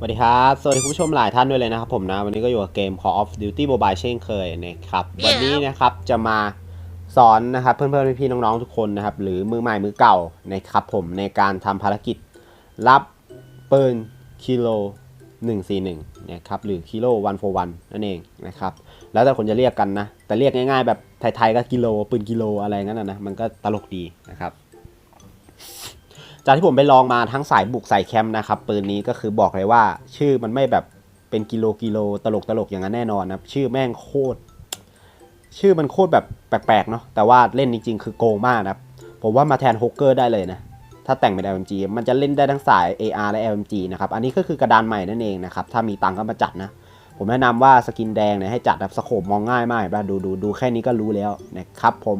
สวัสดีครับ สวัสดีคุณผู้ชมหลายท่านด้วยเลยนะครับผมนะ วันนี้ก็อยู่กับเกม Call of Duty Mobile เช่นเคยนะครับ วันนี้นะครับจะมาสอนนะครับเพื่อนๆพี่ๆน้องๆทุกคนนะครับ หรือมือใหม่มือเก่านะครับผมในการทำภารกิจรับปืนกิโล141นะครับหรือกิโล1 for 1นั่นเองนะครับ แล้วแต่คนจะเรียกกันนะ แต่เรียกง่ายๆแบบไทยๆก็กิโลปืนกิโลอะไรงั้นนะนะมันก็ตลกดีนะครับ จากที่ผมไปลองมาทั้งสายบุกสายแคมป์นะครับปืนนี้ก็คือบอกเลยว่า ชื่อมันไม่แบบเป็นกิโลกิโลตลกตลกอย่างนั้นแน่นอนนะชื่อแม่งโคตรชื่อมันโคตรแบบแปลกๆเนาะแต่ว่าเล่นจริง ๆ คือโกงมากนะครับผมว่ามาแทนโฮกเกอร์ได้เลยนะถ้าแต่งเป็น LMG มันจะเล่นได้ทั้งสาย AR และ LMG นะครับอันนี้ก็คือกระดานใหม่นั่นเองนะครับถ้ามีตังก็มาจัดนะผมแนะนำว่าสกินแดงเนี่ยให้จัดแบบสโคปมองง่ายมากนะดูดูดูแค่นี้ก็รู้แล้วนะครับผม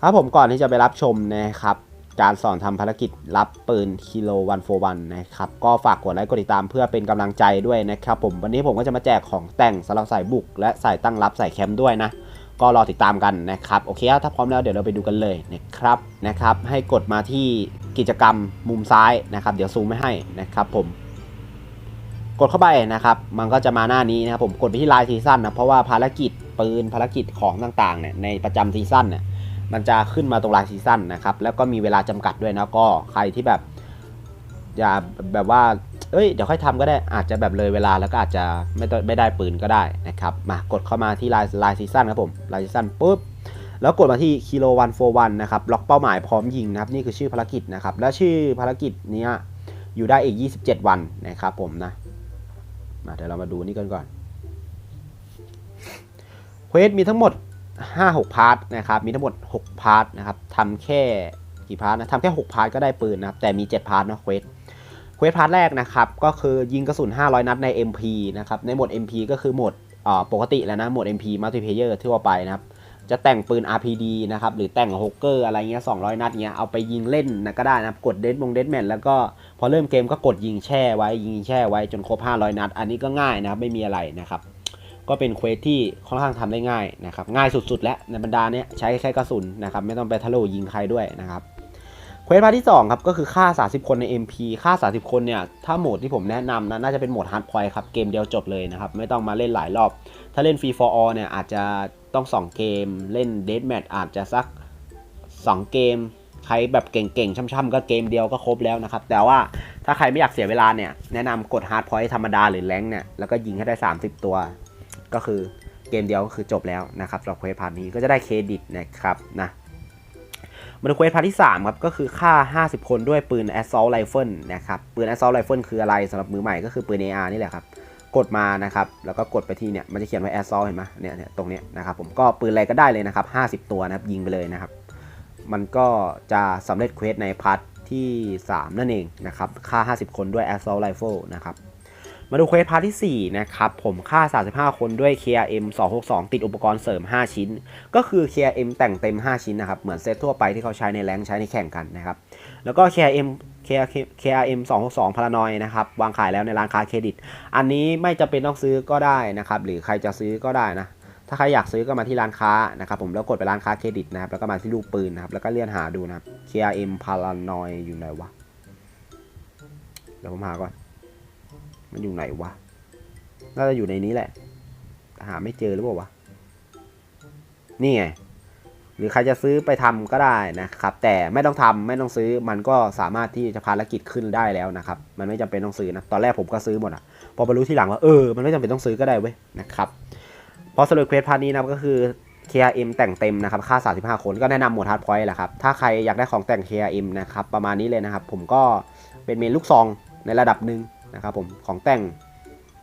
ครับผมก่อนที่จะไปรับชมนะครับ การสอนทำภารกิจรับปืนคิโลวันโฟวันนะครับ ก็ฝากกดไลค์กดติดตามเพื่อเป็นกำลังใจด้วยนะครับผม วันนี้ผมก็จะมาแจกของแต่งสำหรับสายบุก และสายตั้งรับสายแคมป์ด้วยนะ ก็รอติดตามกันนะครับ โอเค ถ้าพร้อมแล้วเดี๋ยวเราไปดูกันเลยนะครับนะครับ ให้กดมาที่กิจกรรมมุมซ้ายนะครับ เดี๋ยวซูมไม่ให้นะครับผมกดเข้าไปนะครับ มันก็จะมาหน้านี้นะครับผม กดไปที่ลน์ซีซั่นนะ เพราะว่าภารกิจปืนภารกิจของต่างๆเนี่ยในประจำซีซั่นเนี่ย มันจะขึ้นมาตรงไลน์ซีซั่นนะครับ แล้วก็มีเวลาจำกัดด้วยนะก็ใครที่แบบ อย่าแบบว่า เอ้ย เดี๋ยวค่อยทำก็ได้ อาจจะแบบเลยเวลาแล้วก็อาจจะไม่ไม่ได้ปืนก็ได้นะครับ มากดเข้ามาที่ไลน์ไลน์ซีซั่นครับผมไลน์ซีซั่นปุ๊บ แล้วกดมาที่คิโลวันโฟวันนะครับล็อกเป้าหมายพร้อมยิงนะครับ นี่คือชื่อภารกิจนะครับ และชื่อภารกิจนี้อยู่ได้อีก 27 วันนะครับผมนะ มาเดี๋ยวเรามาดูนี่กันก่อนเควสมีทั้งหมด 5-6พาร์ทนะครับ มีทั้งหมด6พาร์ทนะครับทำแค่กี่พาร์ทนะทำแค่6พาร์ทก็ได้ปืนนะครับ แต่มี7พาร์ทนะเควสเควสพาร์ทแรกนะครับ ก็คือยิงกระสุน500นัดใน MP นะครับ ในโหมด MP ก็คือโหมดปกติแล้วนะโหมด MP Multiplayer ทั่วไปนะครับ จะแต่งปืน RPD นะครับ หรือแต่งฮกเกอร์อะไรเงี้ย200 นัดเงี้ย เอาไปยิงเล่นนะก็ได้นะครับ กดเดดมงเดดแมนแล้วก็พอเริ่มเกมก็กดยิงแช่ไว้ยิงแช่ไว้จนครบ500 นัด อันนี้ก็ง่ายนะครับ ไม่มีอะไรนะครับ ก็เป็นเควสที่ค่อนข้างทำได้ง่ายนะครับง่ายสุดๆ แล้วในบรรดาเนี้ยใช้แค่กระสุนนะครับไม่ต้องไปทะลุยิงใครด้วยนะครับเควสพาร์ทที่2ครับก็คือฆ่า 30 คนใน MP ฆ่า 30 คนเนี่ยถ้าโหมดที่ผมแนะนำนะน่าจะเป็นโหมดฮาร์ดพอยครับเกมเดียวจบเลยนะครับไม่ต้องมาเล่นหลายรอบ ถ้าเล่นฟรี for all เนี่ยอาจจะต้อง 2 เกมเล่นเด a แม t อาจจะสัก 2 เกมใครแบบเก่งๆ ช่ำๆ ก็เกมเดียวก็ครบแล้วนะครับ แต่ว่าถ้าใครไม่อยากเสียเวลาเนี่ย แนะนำกดฮาร์ดพอยธรรมดาหรือแรงเนี่ย แล้วก็ยิงให้ได้ 30 ตัว ก็คือเกมเดียวก็คือจบแล้วนะครับสำหรับเควสพาร์ทนี้ก็จะได้เครดิตนะครับนะมาดูเควสพาร์ทที่ 3 ครับ ก็คือฆ่า 50 คนด้วยปืน Assault Rifle นะครับ ปืน Assault Rifle คืออะไรสำหรับมือใหม่ก็คือปืน AR นี่แหละครับ กดมานะครับ แล้วก็กดไปที่เนี่ย มันจะเขียนไว้ Assault เห็นไหมเนี่ยเนี่ยตรงเนี้ยนะครับผมก็ปืนอะไรก็ได้เลยนะครับ 50 ตัวนะครับ ยิงไปเลยนะครับ มันก็จะสำเร็จเควสในพาร์ทที่ 3 นั่นเองนะครับฆ่า 50 คนด้วย Assault Rifle นะครับ มาดูเควสพาร์ทที่ 4 นะครับ ผมฆ่า 35 คนด้วย KRM 262 ติดอุปกรณ์เสริม 5 ชิ้น ก็คือ KRM แต่งเต็ม 5 ชิ้นนะครับ เหมือนเซตทั่วไปที่เขาใช้ในแรงใช้ในแข่งกันนะครับ แล้วก็ KRM KRM 262 Paranoid นะครับ วางขายแล้วในร้านค้าเครดิต อันนี้ไม่จำเป็นต้องซื้อก็ได้นะครับ หรือใครจะซื้อก็ได้นะ ถ้าใครอยากซื้อก็มาที่ร้านค้านะครับ ผมแล้วกดไปร้านค้าเครดิตนะครับ แล้วก็มาที่รูปปืนนะครับ แล้วก็เลื่อนหาดูนะครับ KRM Paranoid อยู่ไหนวะ เดี๋ยวผมหาก่อน มันอยู่ไหนวะ น่าจะอยู่ในนี้แหละ หาไม่เจอหรือเปล่าวะ นี่ไง หรือใครจะซื้อไปทำก็ได้นะครับ แต่ไม่ต้องทำไม่ต้องซื้อ มันก็สามารถที่จะภารกิจขึ้นได้แล้วนะครับ มันไม่จำเป็นต้องซื้อนะ ตอนแรกผมก็ซื้อหมดอะพอมารู้ทีหลังว่าเออ มันไม่จำเป็นต้องซื้อก็ได้เว้ยนะครับ พอสรุปเควสพาร์ทนี้นะก็คือ KRM แต่งเต็มนะครับ ค่า 35 คนก็แนะนำหมวดฮาร์ดพอยต์แหละครับ ถ้าใครอยากได้ของแต่ง KRM นะครับ ประมาณนี้เลยนะครับ ผมก็เป็นเมนลูกซองในระดับหนึ่ง นะครับผมของแต่ง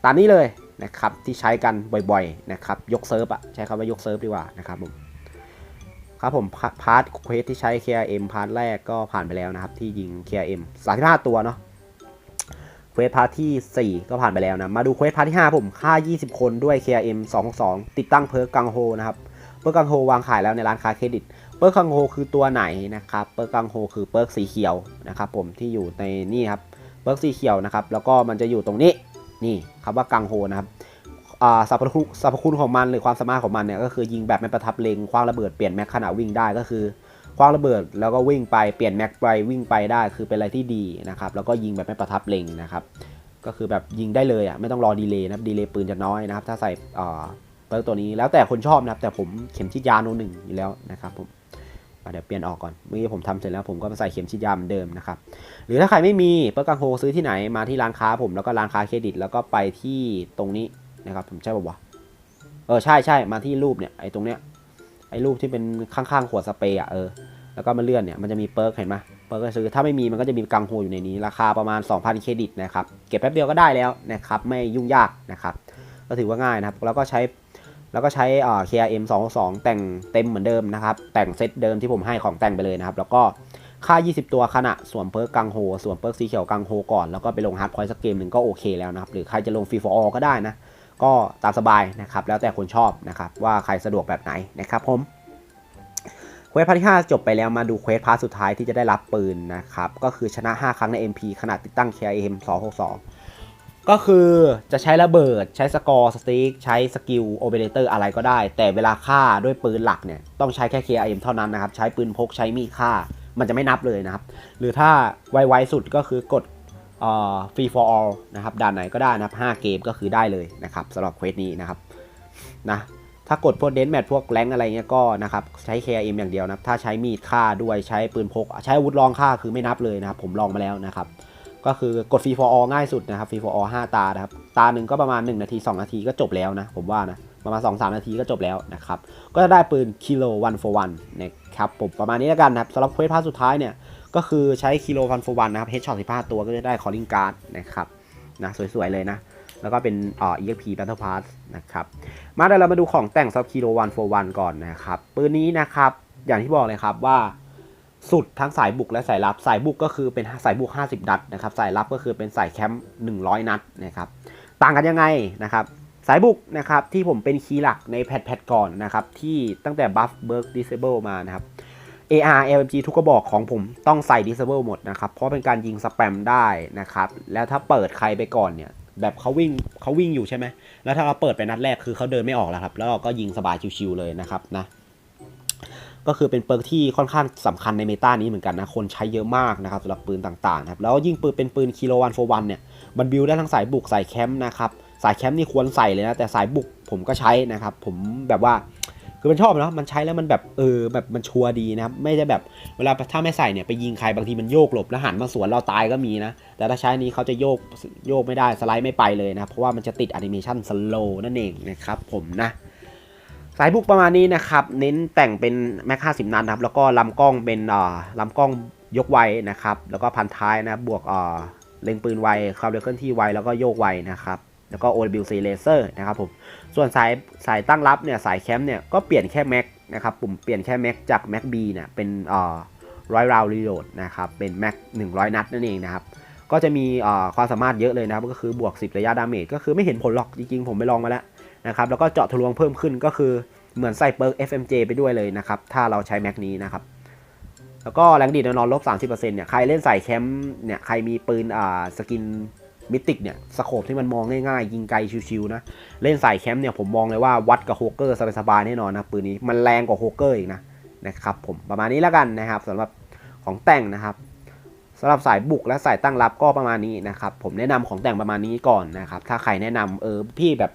ตามนี้เลยนะครับที่ใช้กันบ่อยๆนะครับยกเซิร์ฟอะใช้คำว่ายกเซิร์ฟดีกว่านะครับผมครับผมพาร์ทเควสที่ใช้ KRM พาร์ทแรกก็ผ่านไปแล้วนะครับ ที่ยิง KRM 35 ตัวเนาะเควสพาร์ทที่ 4 ก็ผ่านไปแล้วนะ มาดูเควสพาร์ทที่ 5 ผมฆ่า 20 คนด้วย KRM 262 ติดตั้งเพิร์กกังโฮนะครับ เพิร์กกังโฮวางขายแล้วในร้านค้าเครดิตเปิร์กกังโฮคือตัวไหนนะครับเปิร์กกังโฮคือเปิร์กสีเขียวนะครับผมที่อยู่ในนี่ครับ เปิร์กสีเขียวนะครับ แล้วก็มันจะอยู่ตรงนี้ นี่คำว่ากังโฮนะครับสรรพคุณสรรพคุณของมันหรือความสามารถของมันเนี่ยก็คือยิงแบบไม่ประทับเล็งคว้างระเบิดเปลี่ยนแม็กขณะวิ่งได้ก็คือคว้างระเบิดแล้วก็วิ่งไปเปลี่ยนแม็กไปวิ่งไปได้คือเป็นอะไรที่ดีนะครับแล้วก็ยิงแบบไม่ประทับเล็งนะครับก็คือแบบยิงได้เลยอะไม่ต้องรอดีเลย์นะครับดีเลย์ปืนจะน้อยนะครับถ้าใส่เปิร์กตัวนี้แล้วแต่คนชอบนะครับแต่ผมเข็มฉีดยาโนหนึ่งอยู่แล้วนะครับผม เดี๋ยวเปลี่ยนออกก่อนเมื่อกี้ผมทำเสร็จแล้วผมก็มาใส่เข็มฉีดยาเหมือนเดิมนะครับหรือถ้าใครไม่มีเปิร์กกังโฮซื้อที่ไหนมาที่ร้านค้าผมแล้วก็ร้านค้าเครดิต แล้วก็ไปที่ตรงนี้นะครับผมใช่ป่าวะเออใช่ใช่มาที่รูปเนี่ยไอ้ตรงเนี้ยไอ้รูปที่เป็นข้างๆขวดสเปรย์อะเออแล้วก็มาเลื่อนเนี่ยมันจะมีเปิร์กเห็นไหมเปิร์กก็ซื้อถ้าไม่มีมันก็จะมีกังโฮอยู่ในนี้ ราคาประมาณ 2,000 เครดิตนะครับเก็บแป๊บเดียวก็ได้แล้วนะครับไม่ยุ่งยากนะครับก็ถือว่าง่ายนะครับแล้วก็ใช้ แล้วก็ใช้เอ่อ KRM 262แต่งเต็มเหมือนเดิมนะครับ แต่งเซตเดิมที่ผมให้ของแต่งไปเลยนะครับ แล้วก็ค่า 20 ตัวขณะสวมเพิร์กกังโฮสวมเพิร์กสีเขียวกังโฮก่อน แล้วก็ไปลงฮาร์ดพอยต์สักเกมหนึ่งก็โอเคแล้วนะครับ หรือใครจะลงฟรีฟอร์ก็ได้นะ ก็ตามสบายนะครับ แล้วแต่คนชอบนะครับ ว่าใครสะดวกแบบไหนนะครับผมเควสพาร์ทที่5จบไปแล้วมาดูเควสพาร์ทสุดท้ายที่จะได้รับปืนนะครับ ก็คือชนะ 5 ครั้งใน MP ขนาดติดตั้ง KRM 262 ก็คือจะใช้ระเบิด ใช้สกอร์สติ๊กใช้สกิลโอเปเรเตอร์อะไรก็ได้ แต่เวลาฆ่าด้วยปืนหลักเนี่ยต้องใช้แค่ KRM เท่านั้นนะครับ ใช้ปืนพกใช้มีดฆ่า มันจะไม่นับเลยนะครับ หรือถ้าไวๆสุดก็คือกดฟรี for all นะครับด่านไหนก็ได้นะครับ 5 เกมก็คือได้เลยนะครับสำหรับเควสนี้นะครับนะถ้ากดพวกเดนแมทพวกแรงอะไรเงี้ยก็นะครับใช้ KRM อย่างเดียวนะครับถ้าใช้มีดฆ่าด้วยใช้ปืนพก ใช้อาวุธรองฆ่าคือไม่นับเลยนะครับผมลองมาแล้วนะครับ ก็คือกดฟรี for all ง่ายสุดนะครับฟรี for all 5ตานะครับ ตาหนึ่งก็ประมาณ 1 นาที 2 นาทีก็จบแล้วนะ ผมว่านะ ประมาณ 2-3 นาทีก็จบแล้วนะครับ ก็จะได้ปืนคิโลวัน for one นะครับผมประมาณนี้แล้วกันนะครับสำหรับเควสพาร์ทสุดท้ายเนี่ย ก็คือใช้คิโลวัน for one นะครับเฮดช็อต15ตัวก็จะได้ calling card นะครับนะสวยๆเลยนะแล้วก็เป็นอ่า EXP Battle Pass นะครับ มาเดี๋ยวเรามาดูของแต่งซับคิโลวันโฟวันก่อนนะครับ ปืนนี้นะครับ อย่างที่บอกเลยครับว่า สุดทั้งสายบุกและสายลับ สายบุกก็คือเป็นสายบุก 50 นัดนะครับ สายลับก็คือเป็นสายแคมป์100 นัดนะครับ ต่างกันยังไงนะครับ สายบุกนะครับที่ผมเป็นคีย์หลักในแพทแพทก่อนนะครับ ที่ตั้งแต่ buff berg disable มานะครับ AR LMG ทุกกระบอกของผมต้องใส่ disable หมดนะครับ เพราะเป็นการยิงสแปมได้นะครับ แล้วถ้าเปิดใครไปก่อนเนี่ย แบบเขาวิ่งเขาวิ่งอยู่ใช่ไหม แล้วถ้าเราเปิดไปนัดแรกคือเขาเดินไม่ออกแล้วครับ แล้วเราก็ยิงสบายชิวๆเลยนะครับนะ ก็คือเป็นเปิร์กที่ค่อนข้างสำคัญในเมตานี้เหมือนกันนะ คนใช้เยอะมากนะครับสำหรับปืนต่างๆครับแล้วยิ่งปืนเป็นปืนคิโลวันโฟวันเนี่ยมันบิวได้ทั้งสายบุกสายแคมป์นะครับสายแคมป์นี่ควรใส่เลยนะแต่สายบุกผมก็ใช้นะครับผมแบบว่าคือมันชอบเนาะมันใช้แล้วมันแบบเออแบบมันชัวร์ดีนะครับไม่ได้แบบเวลาถ้าไม่ใส่เนี่ยไปยิงใครบางทีมันโยกหลบแล้วหันมาสวนเราตายก็มีนะ แต่ถ้าใช้นี้เขาจะโยกโยกไม่ได้สไลด์ไม่ไปเลยนะเพราะว่ามันจะติดแอนิเมชันสโลนั่นเองนะครับผมนะ สายบุกประมาณนี้นะครับ เน้นแต่งเป็นแม็ก50นัดนะครับ แล้วก็ลำกล้องเป็นอ่าลำกล้องยกไวนะครับ แล้วก็พันท้ายนะบวกอ่าเล็งปืนไวความเร็วเคลื่อนที่ไวแล้วก็โยกไวนะครับแล้วก็ OWC Laser นะครับผม ส่วนสายสายตั้งรับเนี่ยสายแคมป์เนี่ยก็เปลี่ยนแค่แม็กนะครับปุ่มเปลี่ยนแค่แม็กจากแม็กบีเนี่ยเป็นอ่าร้อยราวรีโหลดนะครับ เป็นแม็ก100 นัดนั่นเองนะครับ ก็จะมีอ่าความสามารถเยอะเลยนะครับ ก็คือบวก 10 ระยะดาเมจก็คือไม่เห็นผลหรอกจริงๆ ผมไปลองมาแล้ว นะครับแล้วก็เจาะทะลวงเพิ่มขึ้นก็คือเหมือนใส่เปิร์ก FMJ ไปด้วยเลยนะครับถ้าเราใช้แม็กนี้นะครับแล้วก็แรงดีดแน่นอนลบ 30%เนี่ยใครเล่นใส่แคมป์เนี่ยใครมีปืนอ่าสกินมิติกเนี่ยสโคปที่มันมองง่ายๆ ยิงไกลชิวๆนะเล่นสายแคมป์เนี่ยผมมองเลยว่าวัดกับโฮเกอร์สบายๆแน่นอนนะปืนนี้มันแรงกว่าโฮเกอร์อีกนะนะครับผมประมาณนี้แล้วกันนะครับสำหรับของแต่งนะครับสำหรับสายบุกและสายตั้งรับก็ประมาณนี้นะครับผมแนะนำของแต่งประมาณนี้ก่อนนะครับถ้าใครแนะนำเออพี่แบบ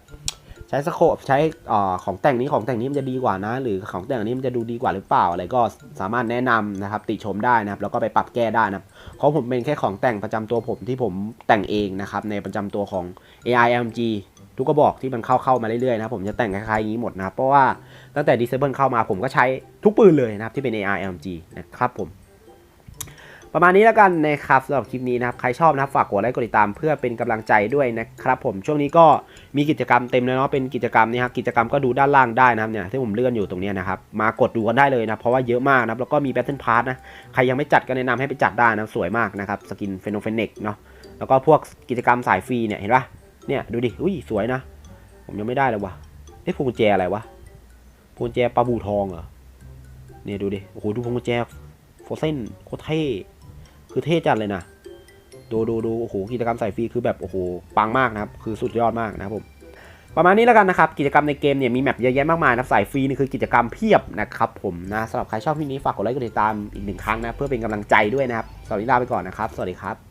ใช้สโคปใช้อของแต่งนี้ของแต่งนี้มันจะดีกว่านะ หรือของแต่งนี้มันจะดูดีกว่าหรือเปล่าอะไรก็สามารถแนะนำนะครับ ติชมได้นะครับ แล้วก็ไปปรับแก้ได้นะครับของผมเป็นแค่ของแต่งประจำตัวผมที่ผมแต่งเองนะครับ ในประจำตัวของ A I M G ทุกกระบอกที่มันเข้าเข้ามาเรื่อยๆนะผมจะแต่งคล้ายๆอย่างนี้หมดนะครับเพราะว่าตั้งแต่ Disable เข้ามาผมก็ใช้ทุกปืนเลยนะครับที่เป็น ARMG นะครับผม ประมาณนี้แล้วกันนะครับสำหรับคลิปนี้นะครับ ใครชอบนะครับฝากกดไลค์กดติดตามเพื่อเป็นกำลังใจด้วยนะครับผมช่วงนี้ก็มีกิจกรรมเต็มเลยเนาะเป็นกิจกรรมนี่ครับกิจกรรมก็ดูด้านล่างได้นะครับเนี่ยที่ผมเลื่อนอยู่ตรงนี้นะครับมากดดูกันได้เลยนะเพราะว่าเยอะมากนะครับแล้วก็มี Battle Pass นะใครยังไม่จัดก็แนะนำให้ไปจัดได้นะสวยมากนะครับสกินเฟโนเฟเนกเนาะแล้วก็พวกกิจกรรมสายฟรีเนี่ยเห็นปะเนี่ยดูดิอุ้ยสวยนะ ผมยังไม่ได้เลยวะเอ๊ะพวงกุญแจอะไรวะพวงกุญแจปลาบูทองเหรอเนี่ยดูดิโอ้โหดูพวงกุญแจโฟเซนโคตรเท่ คือเท่จัดเลยนะ ดูดูดูโอ้โหกิจกรรมสายฟรีคือแบบโอ้โหปังมากนะครับ คือสุดยอดมากนะครับผมประมาณนี้แล้วกันนะครับ กิจกรรมในเกมเนี่ยมีแมปเยอะแยะมากมายนะสายฟรีนี่คือกิจกรรมเพียบนะครับผมนะสำหรับใครชอบคลิปนี้ฝากกดไลค์กดติดตามอีกหนึ่งครั้งนะ เพื่อเป็นกำลังใจด้วยนะครับสวัสดีลาไปก่อนนะครับ สวัสดีครับ